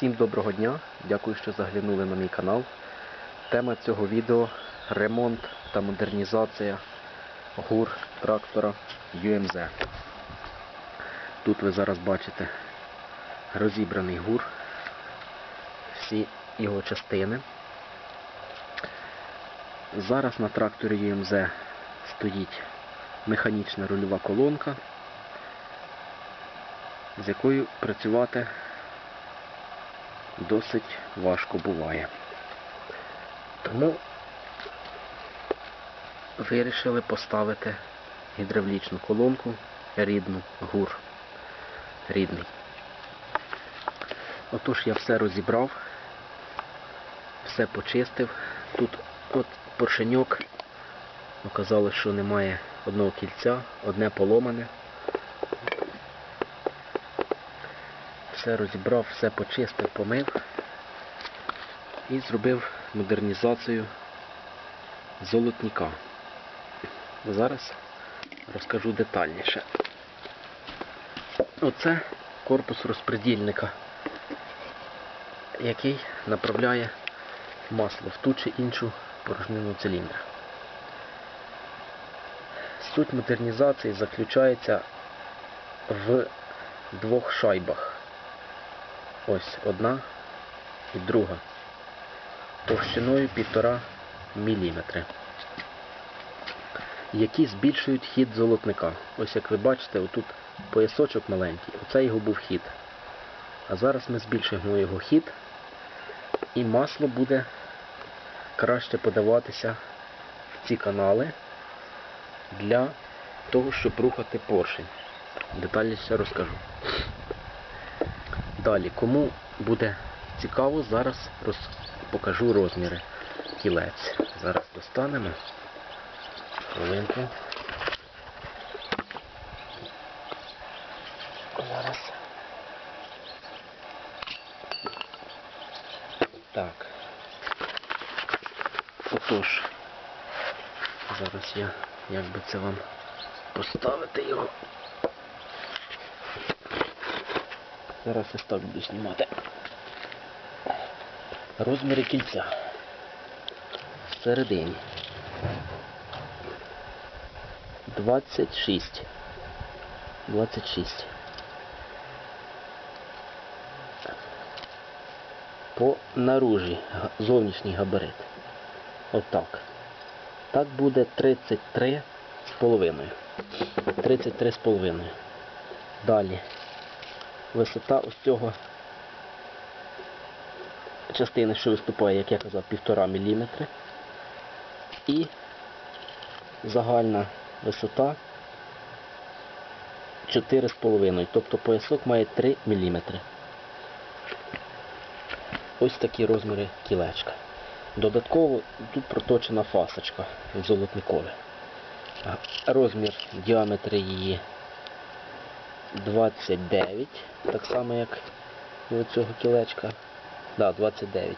Всім доброго дня! Дякую, що заглянули на мій канал. Тема цього відео ремонт та модернізація гур трактора UMZ. Тут ви зараз бачите розібраний гур, всі його частини. Зараз на тракторі UMZ стоїть механічна рульова колонка, з якою працювати досить важко буває. Тому вирішили поставити гідравлічну колонку рідну, гур рідний. Отож я все розібрав, все почистив. Тут от поршеньок, оказалось, що немає одного кільця, одне поломане. Все розібрав, все почистив, помив і зробив модернізацію золотника. Зараз розкажу детальніше. Оце корпус розпредільника, який направляє масло в ту чи іншу порожнину циліндра. Суть модернізації заключається в двох шайбах. Ось одна і друга. Товщиною 1,5 мм. Які збільшують хід золотника. Ось як ви бачите, отут поясочок маленький, оце його був хід. А зараз ми збільшуємо його хід і масло буде краще подаватися в ці канали для того, щоб рухати поршень. Детальніше розкажу. Далі, кому буде цікаво, зараз роз... покажу розміри кілець. Зараз достанемо. Хвилинку. Зараз. Так. Отож. Зараз я, як би це вам поставити його. Зараз ось так буду знімати. Розміри кільця. Всередині. 26. 26. По наружі зовнішній габарит. Отак. Так буде 33 з половиною. 33 з половиною. Далі висота ось цього частини, що виступає, як я казав, 1,5 мм. І загальна висота 4,5. Тобто поясок має 3 мм. Ось такі розміри кілечка. Додатково тут проточена фасочка золотникове. А Розмір діаметр її 29, так само як і цього кілечка. Да, 29.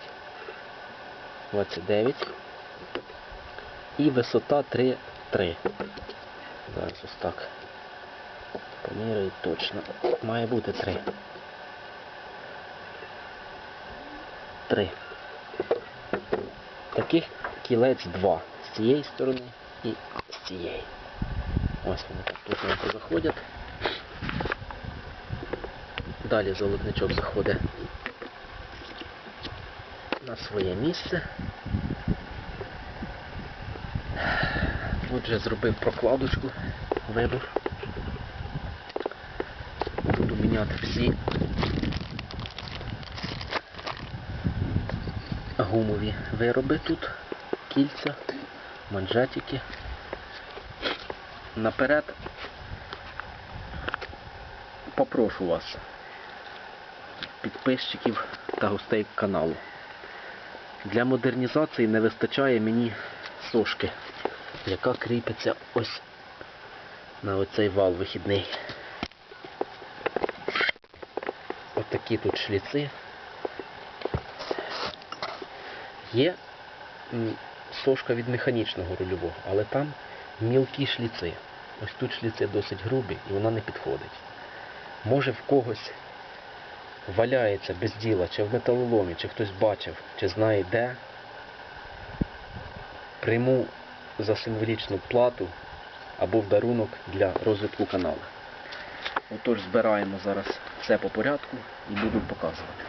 29. І висота 3,3. Зараз ось так. Поміряю точно. Має бути 3. 3. Таких кілець 2. З цієї сторони і з цієї. Ось вони так плотненько заходять. Далі золотничок заходить на своє місце. Отже, зробив прокладочку, вибор. Буду міняти всі гумові вироби тут, кільця, манжетики. Наперед попрошу вас, підписчиків та гостей каналу. Для модернізації не вистачає мені сошки, яка кріпиться ось на оцей вал вихідний. Ось такі тут шліци. Є сошка від механічного рульового, але там мілкі шліци. Ось тут шліци досить грубі і вона не підходить. Може в когось валяється без діла, чи в металоломі, чи хтось бачив, чи знає де, прийму за символічну плату або в дарунок для розвитку каналу. Отож збираємо зараз все по порядку і буду показувати.